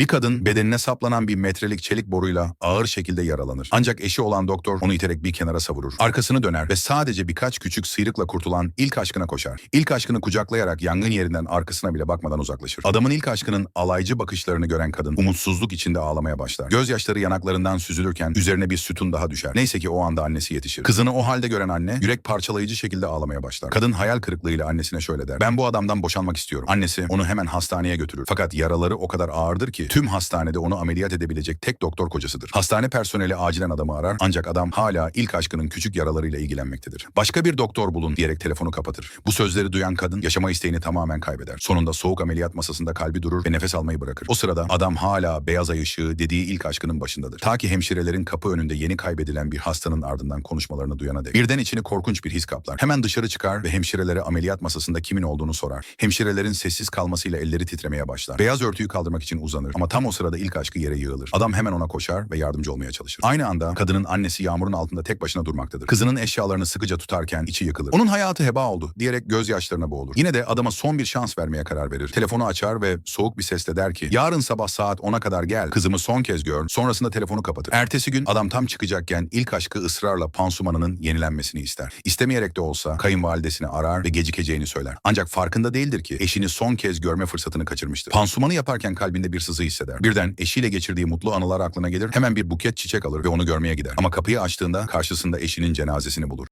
Bir kadın bedenine saplanan bir metrelik çelik boruyla ağır şekilde yaralanır. Ancak eşi olan doktor onu iterek bir kenara savurur. Arkasını döner ve sadece birkaç küçük sıyrıkla kurtulan ilk aşkına koşar. İlk aşkını kucaklayarak yangın yerinden arkasına bile bakmadan uzaklaşır. Adamın ilk aşkının alaycı bakışlarını gören kadın umutsuzluk içinde ağlamaya başlar. Gözyaşları yanaklarından süzülürken üzerine bir sütun daha düşer. Neyse ki o anda annesi yetişir. Kızını o halde gören anne yürek parçalayıcı şekilde ağlamaya başlar. Kadın hayal kırıklığıyla annesine şöyle der. Ben bu adamdan boşanmak istiyorum. Annesi onu hemen hastaneye götürür. Fakat yaraları o kadar ağırdır ki tüm hastanede onu ameliyat edebilecek tek doktor kocasıdır. Hastane personeli acilen adamı arar ancak adam hala ilk aşkının küçük yaralarıyla ilgilenmektedir. Başka bir doktor bulun diyerek telefonu kapatır. Bu sözleri duyan kadın yaşama isteğini tamamen kaybeder. Sonunda soğuk ameliyat masasında kalbi durur ve nefes almayı bırakır. O sırada adam hala beyaz ay ışığı dediği ilk aşkının başındadır. Ta ki hemşirelerin kapı önünde yeni kaybedilen bir hastanın ardından konuşmalarını duyana dek. Birden içini korkunç bir his kaplar. Hemen dışarı çıkar ve hemşirelere ameliyat masasında kimin olduğunu sorar. Hemşirelerin sessiz kalmasıyla elleri titremeye başlar. Beyaz örtüyü kaldırmak için uzanır ama tam o sırada ilk aşkı yere yığılır. Adam hemen ona koşar ve yardımcı olmaya çalışır. Aynı anda kadının annesi yağmurun altında tek başına durmaktadır. Kızının eşyalarını sıkıca tutarken içi yıkılır. Onun hayatı heba oldu diyerek gözyaşlarına boğulur. Yine de adama son bir şans vermeye karar verir. Telefonu açar ve soğuk bir sesle der ki yarın sabah saat 10'a kadar gel kızımı son kez gör sonrasında telefonu kapatır. Ertesi gün adam tam çıkacakken ilk aşkı ısrarla pansumanının yenilenmesini ister. İstemeyerek de olsa kayınvalidesini arar ve gecikeceğini söyler. Ancak farkında değildir ki eşini son kez görme fırsatını kaçırmıştır. Pansumanı yaparken kalbinde bir sızı hisseder. Birden eşiyle geçirdiği mutlu anılar aklına gelir. Hemen bir buket çiçek alır ve onu görmeye gider. Ama kapıyı açtığında karşısında eşinin cenazesini bulur.